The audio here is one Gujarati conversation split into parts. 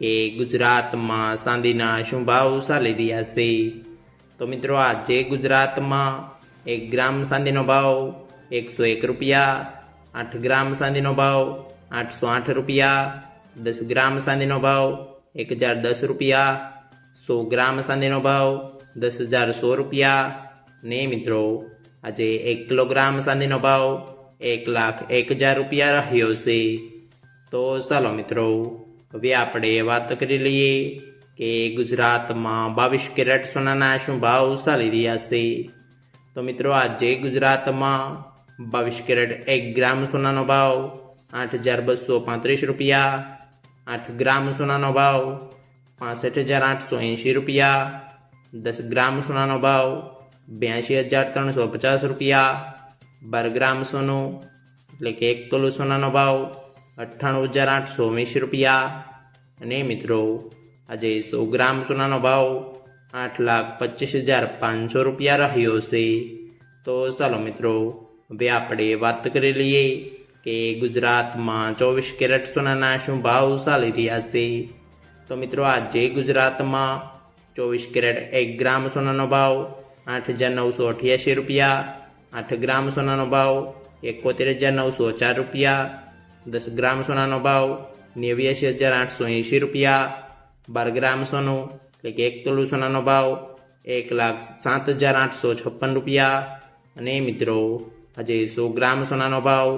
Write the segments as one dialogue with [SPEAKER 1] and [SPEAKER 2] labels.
[SPEAKER 1] કે ગુજરાતમાં ચાંદીના શું ભાવ ચાલી રહ્યા છે. તો મિત્રો, આજે ગુજરાતમાં એક ગ્રામ ચાંદીનો ભાવ એકસો એક રૂપિયા, આઠ ગ્રામ ચાંદીનો ભાવ આઠસો આઠ રૂપિયા, દસ ગ્રામ ચાંદીનો ભાવ એક હજાર દસ રૂપિયા, સો ગ્રામ ચાંદીનો ભાવ દસ હજાર સો રૂપિયા. ને મિત્રો, આજે એક કિલોગ્રામ ચાંદીનો ભાવ એક લાખ એક હજાર રૂપિયા રહ્યો છે. તો ચાલો મિત્રો હવે આપણે વાત કરી લઈએ કે ગુજરાતમાં બાવીસ કેરેટ સોનાના શું ભાવ ચાલી રહ્યા છે? તો મિત્રો, આજે ગુજરાતમાં બાવીસ કેરેટ એક ગ્રામ સોનાનો ભાવ આઠ હજાર બસો પાંત્રીસ રૂપિયા, આઠ ગ્રામ સોનાનો ભાવ પાસઠ હજાર આઠસો એંશી રૂપિયા, દસ ગ્રામ સોનાનો ભાવ બ્યાસી હજાર ત્રણસો પચાસ રૂપિયા, બાર ગ્રામ સોનું એટલે કે એક તોલું સોનાનો ભાવ અઠ્ઠાણું હજાર આઠસો વીસ રૂપિયા. અને મિત્રો, આજે સો ગ્રામ સોનાનો ભાવ આઠ લાખ પચીસ હજાર પાંચસો રૂપિયા રહ્યો છે. તો ચાલો મિત્રો, હવે આપણે વાત કરી લઈએ કે ગુજરાતમાં ચોવીસ કેરેટ સોનાના શું ભાવ ચાલી રહ્યા છે. તો મિત્રો, આજે ગુજરાતમાં ચોવીસ કેરેટ એક ગ્રામ સોનાનો ભાવ આઠ હજાર નવસો અઠ્યાસી રૂપિયા. આઠ ગ્રામ સોનાનો ભાવ એકોતેર હજાર નવસો ચાર રૂપિયા. દસ ગ્રામ સોનાનો ભાવ નેવ્યાસી હજાર આઠસો એંશી રૂપિયા, બાર ગ્રામ સોનું, એટલે કે એક તોલું સોનાનો ભાવ, એક લાખ સાત હજાર આઠસો છપ્પન રૂપિયા. અને મિત્રો, આજે સો ગ્રામ સોનાનો ભાવ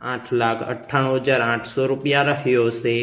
[SPEAKER 1] આઠ લાખ અઠ્ઠાણું હજાર આઠસો રૂપિયા રહ્યો છે.